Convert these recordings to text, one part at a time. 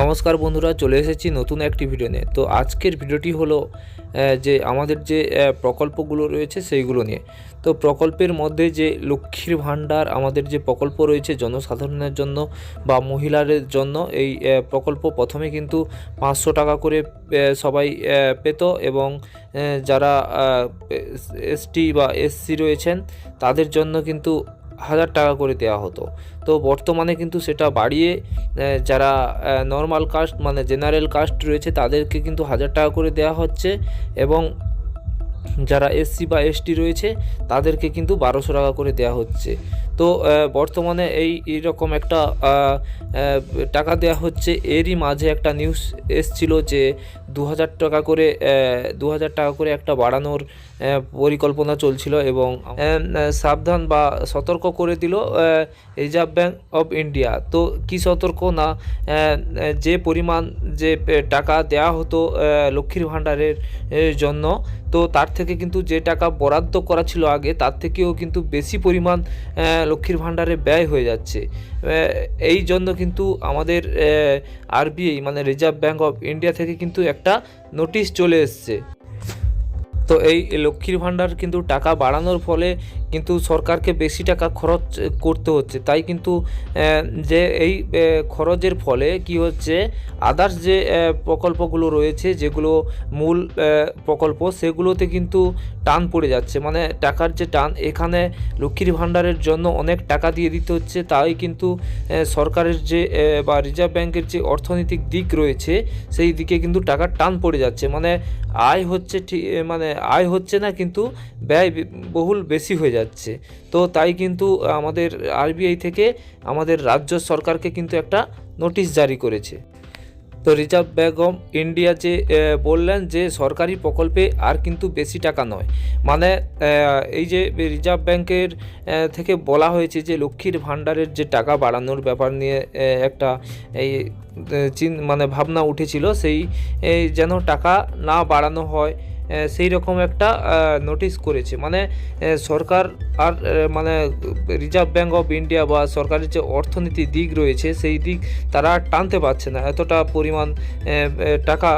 নমস্কার বন্ধুরা, চলে এসেছি নতুন একটি ভিডিও নিয়ে। তো আজকের ভিডিওটি হলো যে আমাদের যে প্রকল্পগুলো রয়েছে সেইগুলো নিয়ে। তো প্রকল্পের মধ্যে যে লক্ষ্মীর ভাণ্ডার আমাদের যে প্রকল্প রয়েছে জনসাধারণের জন্য বা মহিলাদের জন্য, এই প্রকল্প প্রথমে কিন্তু পাঁচশো টাকা করে সবাই পেত এবং যারা এসটি বা এসসি রয়েছেন, তাদের জন্য কিন্তু হাজার টাকা করে দেওয়া হতো। তো বর্তমানে কিন্তু সেটা বাড়িয়ে যারা নর্মাল কাস্ট মানে জেনারেল কাস্ট রয়েছে, তাদেরকে কিন্তু হাজার টাকা করে দেওয়া হচ্ছে এবং যারা এসসি বা এসটি রয়েছে, তাদেরকে কিন্তু বারোশো টাকা করে দেওয়া হচ্ছে। তো বর্তমানে এই এরকম একটা টাকা দেওয়া হচ্ছে। এরই মাঝে একটা নিউজ এসছিল যে দু হাজার টাকা করে দু হাজার টাকা করে একটা বাড়ানোর পরিকল্পনা চলছিল এবং সাবধান বা সতর্ক করে দিল রিজার্ভ ব্যাঙ্ক অফ ইন্ডিয়া তো কি সতর্ক না যে পরিমাণ যে টাকা দেওয়া হতো লক্ষ্মীর ভাণ্ডারের জন্য, তো তার থেকে কিন্তু যে টাকা বরাদ্দ করা ছিল আগে, তার থেকেও কিন্তু বেশি পরিমাণ লক্ষ্মীর ভাণ্ডারে ব্যয় হয়ে যাচ্ছে। এই জন্য কিন্তু আমাদের আরবিআই মানে রিজার্ভ ব্যাঙ্ক অফ ইন্ডিয়া থেকে কিন্তু একটা নোটিশ চলে এসছে। তো এই লক্ষ্মীর ভাণ্ডার কিন্তু টাকা বাড়ানোর ফলে কিন্তু সরকারকে বেশি টাকা খরচ করতে হচ্ছে। তাই কিন্তু যে এই খরচের ফলে কি হচ্ছে আদার্স যে প্রকল্পগুলো রয়েছে, যেগুলো মূল প্রকল্প, সেগুলোতে কিন্তু টান পড়ে যাচ্ছে। মানে টাকার যে টান, এখানে লক্ষ্মীর ভাণ্ডারের জন্য অনেক টাকা দিয়ে দিতে হচ্ছে। তাই কিন্তু সরকারের যে বা রিজার্ভ ব্যাংকের যে অর্থনৈতিক দিক রয়েছে, সেই দিকে কিন্তু টাকার টান পড়ে যাচ্ছে। মানে আয় হচ্ছে ঠিক মানে আয় হচ্ছে না, কিন্তু ব্যয় বহুল বেশি হয়ে যাচ্ছে। তো তাই কিন্তু আমাদের আরবিআই থেকে আমাদের রাজ্য সরকারকে কিন্তু একটা নোটিশ জারি করেছে। তো রিজার্ভ অফ ইন্ডিয়া যে বললেন যে সরকারি প্রকল্পে আর কিন্তু বেশি টাকা নয়। মানে এই যে রিজার্ভ ব্যাংকের থেকে বলা হয়েছে যে লক্ষ্মীর ভাণ্ডারের যে টাকা বাড়ানোর ব্যাপার নিয়ে একটা এই চিন মানে ভাবনা উঠেছিল, সেই যেন টাকা না বাড়ানো হয় সেই রকম একটা নোটিশ করেছে। মানে সরকার আর মানে রিজার্ভ ব্যাঙ্ক অফ ইন্ডিয়া বা সরকারের যে অর্থনীতি দিক রয়েছে, সেই দিক তারা টানতে পারছে না। এতটা পরিমাণ টাকা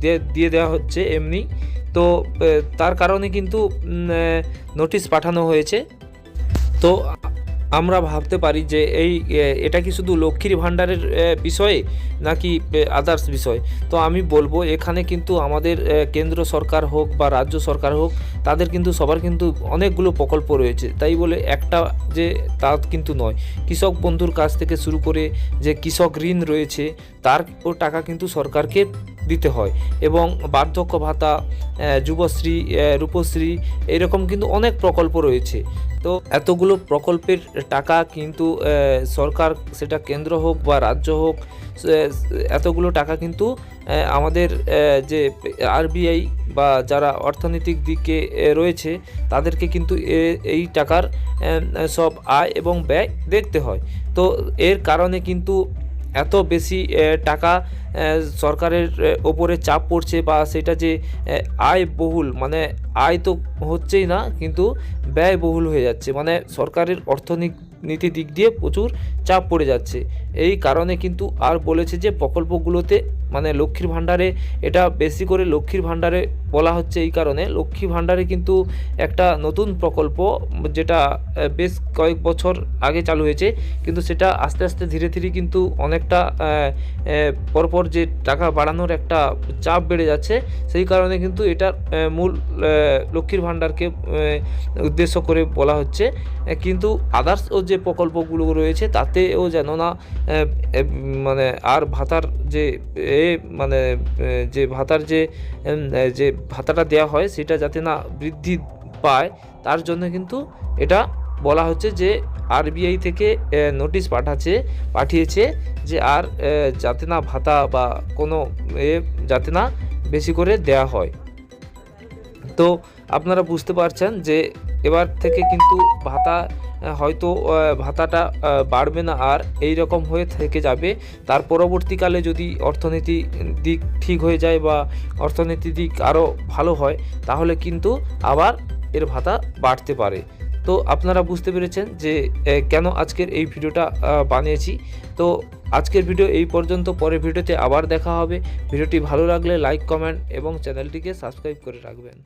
দিয়ে দিয়ে দেওয়া হচ্ছে এমনি। তো তার কারণে কিন্তু নোটিশ পাঠানো হয়েছে। তো আমরা ভাবতে পারি যে এই এটা কি শুধু লক্ষ্মীর ভাণ্ডারের বিষয়ে নাকি আদার্স বিষয়? তো আমি বলব, এখানে কিন্তু আমাদের কেন্দ্র সরকার হোক বা রাজ্য সরকার হোক, তাদের কিন্তু সবার কিন্তু অনেকগুলো প্রকল্প রয়েছে। তাই বলে একটা যে তা কিন্তু নয়। কৃষক বন্ধুর কাছ থেকে শুরু করে যে কৃষক ঋণ রয়েছে, তার টাকা কিন্তু সরকারকে দিতে হয়। এবং বার্ধক্য ভাতা যুবশ্রী রূপশ্রী, এরকম কিন্তু অনেক প্রকল্প রয়েছে। তো এতগুলো প্রকল্পের টাকা কিন্তু সরকার, সেটা কেন্দ্র হোক বা রাজ্য হোক এতগুলো টাকা কিন্তু আমাদের যে আরবিআই বা যারা অর্থনৈতিক দিকে রয়েছে, তাদেরকে কিন্তু এই টাকার সব আয় এবং ব্যয় দেখতে হয়। তো এর কারণে কিন্তু এত বেশি টাকা সরকারের ওপরে চাপ পড়ছে বা সেটা যে আয় বহুল মানে আয় তো হচ্ছেই না কিন্তু ব্যয় বহুল হয়ে যাচ্ছে। মানে সরকারের অর্থনীতি নীতি দিক দিয়ে প্রচুর চাপ পড়ে যাচ্ছে। এই কারণে কিন্তু আর বলেছে যে প্রকল্পগুলোতে মানে লক্ষ্মীর ভাণ্ডারে এটা বেশি করে লক্ষ্মীর ভাণ্ডারে বলা হচ্ছে এই কারণে। লক্ষ্মী ভাণ্ডারে কিন্তু একটা নতুন প্রকল্প যেটা বেশ কয়েক বছর আগে চালু হয়েছে কিন্তু সেটা আস্তে আস্তে ধীরে ধীরে কিন্তু অনেকটা আহ, পরপর যে টাকা বাড়ানোর একটা চাপ বেড়ে যাচ্ছে, সেই কারণে কিন্তু এটার মূল লক্ষ্মীর ভাণ্ডারকে উদ্দেশ্য করে বলা হচ্ছে। কিন্তু আদার্স ও যে প্রকল্পগুলো রয়েছে, তাতেও যেন না মানে আর ভাতার যে, এ মানে যে ভাতার যে যে ভাতাটা দেওয়া হয়, সেটা যাতে না বৃদ্ধি পায়, তার জন্য কিন্তু এটা বলা হচ্ছে যে আরবিআই থেকে নোটিশ পাঠাচ্ছে, পাঠিয়েছে যে আর যাতে না ভাতা বা কোনো এ যাতে না বেশি করে দেয়া হয়। তো আপনারা বুঝতে পারছেন যে এবার থেকে কিন্তু ভাতা হয়তো ভাতাটা বাড়বে না আর এই রকম হয়ে থেকে যাবে। তার পরবর্তীকালে যদি অর্থনীতি দিক ঠিক হয়ে যায় বা অর্থনীতি দিক আরও ভালো হয়, তাহলে কিন্তু আবার এর ভাতা বাড়তে পারে। তো আপনারা বুঝতে পেরেছেন যে কেন আজকের এই ভিডিওটা বানিয়েছি। তো আজকের ভিডিও এই পর্যন্ত পরে ভিডিওতে আবার দেখা হবে। ভিডিওটি ভালো লাগলে লাইক, কমেন্ট এবং চ্যানেলটিকে সাবস্ক্রাইব করে রাখবেন।